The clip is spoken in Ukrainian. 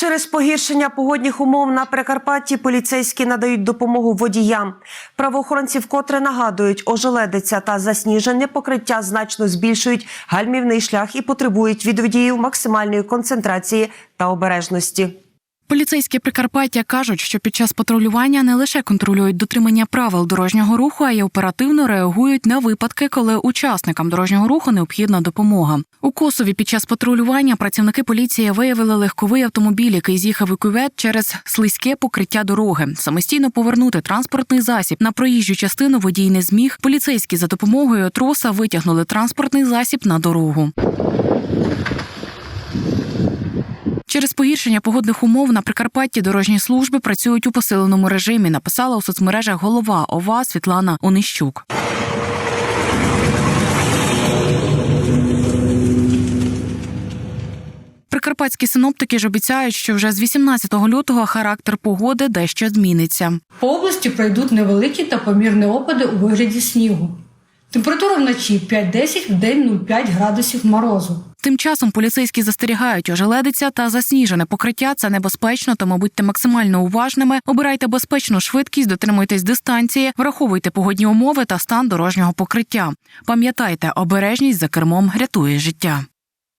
Через погіршення погодних умов на Прикарпатті поліцейські надають допомогу водіям. Правоохоронці вкотре нагадують, ожеледиця та засніжене покриття значно збільшують гальмівний шлях і потребують від водіїв максимальної концентрації та обережності. Поліцейські Прикарпаття кажуть, що під час патрулювання не лише контролюють дотримання правил дорожнього руху, а й оперативно реагують на випадки, коли учасникам дорожнього руху необхідна допомога. У Косові під час патрулювання працівники поліції виявили легковий автомобіль, який з'їхав у кювет через слизьке покриття дороги. Самостійно повернути транспортний засіб на проїжджу частину водій не зміг. Поліцейські за допомогою троса витягнули транспортний засіб на дорогу. Через погіршення погодних умов на Прикарпатті дорожні служби працюють у посиленому режимі. Написала у соцмережах голова ОВА Світлана Онищук. Прикарпатські синоптики ж обіцяють, що вже з 18 лютого характер погоди дещо зміниться. По області пройдуть невеликі та помірні опади у вигляді снігу. Температура вночі 5-10, вдень 0,5 градусів морозу. Тим часом поліцейські застерігають, ожеледиця та засніжене покриття це небезпечно, тому будьте максимально уважними. Обирайте безпечну швидкість, дотримуйтесь дистанції, враховуйте погодні умови та стан дорожнього покриття. Пам'ятайте, обережність за кермом рятує життя.